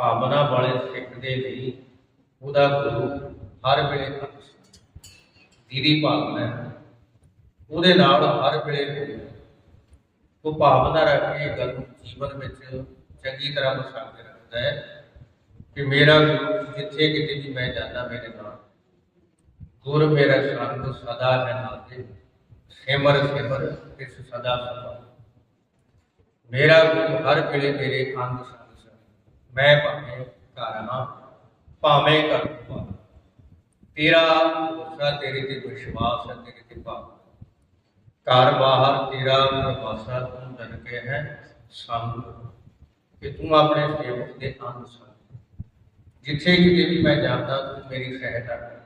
ਭਾਵਨਾ ਵਾਲੇ ਸਿੱਖਦੇ ਲਈ ਉਹਦਾ ਗੁਰੂ ਹਰ ਵੇਲੇ ਦੀਦੀ ਭਾਵਨਾ ਹੈ। ਉਹਦੇ ਨਾਲ ਹਰ ਵੇਲੇ ਉਹ ਭਾਵਨਾ ਰੱਖ ਕੇ ਗੱਲ ਜੀਵਨ ਵਿੱਚ ਚੰਗੀ ਤਰ੍ਹਾਂ ਵਸਾ ਕੇ ਰੱਖਦਾ ਹੈ ਕਿ ਮੇਰਾ ਗੁਰੂ ਜਿੱਥੇ ਕਿਤੇ ਵੀ ਮੈਂ ਜਾਂਦਾ, ਮੇਰੇ ਨਾਲ। ਗੁਰ ਮੇਰਾ ਸੰਗ ਸਦਾ ਹੈ ਨਾਤੇ। ਸਿਮਰ ਸਿਮਰ, ਇਸ ਸਦਾ ਸਦਾ। ਮੇਰਾ ਗੁਰੂ ਹਰ ਵੇਲੇ ਮੇਰੇ ਅੰਗ ਮੈਂ ਭਾਵੇਂ ਘਰ ਹਾਂ ਭਾਵੇਂ ਘਰ ਭਾਵੇਂ ਤੇਰਾ ਭਰੋਸਾ ਤੇਰੇ ਤੇ ਵਿਸ਼ਵਾਸ ਹੈ, ਤੇਰੇ ਤੇ ਭਾਵ ਘਰ ਬਾਹਰ ਤੇਰਾ ਪ੍ਰਵਾਸਾ ਤੂੰ ਜਨ ਕੇ ਹੈ ਸੰਗ ਕਿ ਤੂੰ ਆਪਣੇ ਸੇਵਕ ਦੇ ਅੰਗ ਸੰਗ ਜਿੱਥੇ ਕਿਤੇ ਵੀ ਮੈਂ ਜਾਂਦਾ, ਤੂੰ ਮੇਰੀ ਸਹਾਇਤਾ ਕਰ।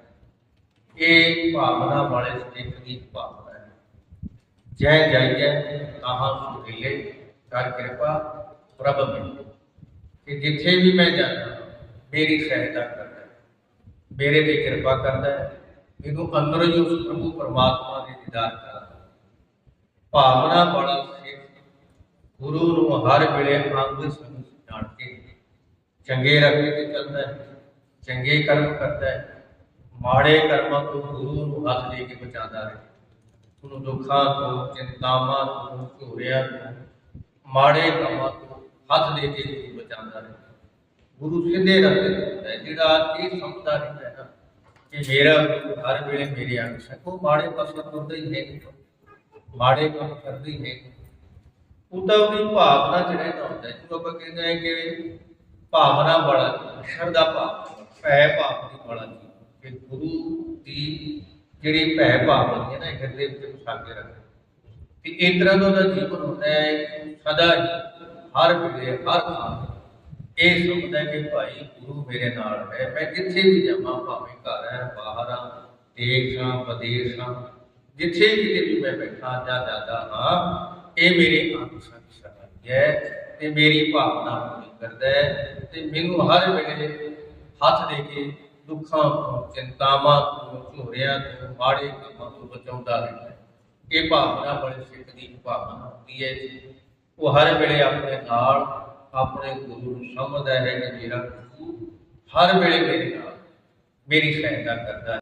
ਇਹ ਭਾਵਨਾ ਵਾਲੇ ਸਿੱਖ ਦੀ ਭਾਵਨਾ ਹੈ। ਜੈ ਜਾਈਏ ਤਾਹਾਂ ਸੁਹੇਲੇ, ਕਰ ਕਿਰਪਾ ਪ੍ਰਭ ਮਿਲੇ ਕਿ ਜਿੱਥੇ ਵੀ ਮੈਂ ਜਾਂਦਾ ਮੇਰੀ ਸਹਾਇਤਾ ਕਰਦਾ ਹੈ, ਮੇਰੇ ਤੇ ਕਿਰਪਾ ਕਰਦਾ ਹੈ ਮੈਨੂੰ ਅੰਦਰੋਂ ਹੀ ਉਸ ਪ੍ਰਭੂ ਪਰਮਾਤਮਾ ਦੇ ਦੀਦਾਰ ਕਰਾਦਾ ਭਾਵਨਾ ਵਾਲਾ ਸਿੱਖ ਗੁਰੂ ਨੂੰ ਹਰ ਵੇਲੇ ਅੰਗ ਸੰਗ ਜਾਣ ਕੇ ਚੰਗੇ ਰਸਤੇ ਤੇ ਚੱਲਦਾ ਹੈ ਚੰਗੇ ਕਰਮ ਕਰਦਾ ਹੈ ਮਾੜੇ ਕਰਮਾਂ ਤੋਂ ਗੁਰੂ ਨੂੰ ਹੱਥ ਦੇ ਕੇ ਬਚਾਉਂਦਾ ਰਹੇ ਉਹਨੂੰ ਦੁੱਖਾਂ ਤੋਂ ਚਿੰਤਾਵਾਂ ਤੋਂ ਝੋਰਿਆਂ ਤੋਂ ਮਾੜੇ ਕੰਮਾਂ ਤੋਂ ਹੱਥ ਦੇ ਕੇ ਗੁਰੂ ਰਹੇ ਗੁਰੂ ਸਿੱਧੇ ਰਸਤੇ ਤੇ ਜਿਹੜਾ ਇਹ ਸਮਝਦਾ ਰਹਿੰਦਾ ਹੈ ਕਿ ਮੇਰਾ ਹਰ ਵੇਲੇ ਮੇਰੇ ਅੰਗ ਸਕੋ ਮਾੜੇ ਪਾਸੇ ਤੁਰਦਾ ਹੀ ਹੈ ਮਾੜੇ ਕੰਮ ਕਰਦਾ ਹੀ ਹੈ ਉਹ ਉਹਦੀ ਭਾਵਨਾ ਚ ਰਹਿੰਦਾ ਹੁੰਦਾ ਹੈ। ਜਿਹਨੂੰ ਆਪਾਂ ਕਹਿੰਦੇ ਹਾਂ ਕਿ ਭਾਵਨਾ ਵਾਲਾ ਸ਼ਰਧਾ ਭਾਵ ਭੈ ਭਾਵ ਦੀ ਵਾਲਾ ਜੀਵਨ, ਕਿ ਗੁਰੂ ਦੀ ਜਿਹੜੀ ਭੈ ਭਾਵਨਾ ਹੈ ਨਾ ਹਿਰਦੇ ਵਿੱਚ ਵਸਾ ਕੇ ਰੱਖੇ ਤੇ ਇਸ ਤਰ੍ਹਾਂ ਦਾ ਉਹਦਾ ਜੀਵਨ ਹੁੰਦਾ ਹੈ, ਸਦਾ ਹੀ, ਹਰ ਵੇਲੇ, ਹਰ ਥਾਂ ਇਹ ਸਮਝਦਾ ਕਿ ਭਾਈ ਗੁਰੂ ਮੇਰੇ ਨਾਲ ਹੈ, ਮੈਂ ਜਿੱਥੇ ਵੀ ਜਾਵਾਂ, ਭਾਵੇਂ ਘਰ ਹੈ, ਬਾਹਰ ਹਾਂ, ਦੇਸ਼ ਹਾਂ, ਵਿਦੇਸ਼ ਹਾਂ, ਜਿੱਥੇ ਕਿਤੇ ਵੀ ਮੈਂ ਬੈਠਾ, ਜਾਂ ਜਾਂਦਾ ਹਾਂ, ਇਹ ਮੇਰੇ ਅੰਗ ਸੰਗ ਹੈ ਤੇ ਮੇਰੀ ਭਾਵਨਾ ਪੂਰੀ ਕਰਦਾ ਹੈ ਤੇ ਮੈਨੂੰ ਹਰ ਵੇਲੇ ਹੱਥ ਦੇ ਕੇ ਦੁੱਖਾਂ ਤੋਂ, ਚਿੰਤਾਵਾਂ ਤੋਂ, ਝੋਰਿਆਂ ਤੋਂ, ਮਾੜੇ ਕੰਮਾਂ ਤੋਂ ਬਚਾਉਂਦਾ ਰਹਿੰਦਾ ਹੈ। ਇਹ ਭਾਵਨਾ ਬੜੇ ਸਿੱਖ ਦੀ ਭਾਵਨਾ ਹੁੰਦੀ ਹੈ ਜੀ। ਉਹ ਹਰ ਵੇਲੇ ਆਪਣੇ ਨਾਲ ਆਪਣੇ ਗੁਰੂ ਨੂੰ ਸਮਝਦਾ ਹੈ ਕਿ ਮੇਰਾ ਗੁਰੂ ਹਰ ਵੇਲੇ ਮੇਰੇ ਨਾਲ ਮੇਰੀ ਸਹਾਇਤਾ ਕਰਦਾ ਹੈ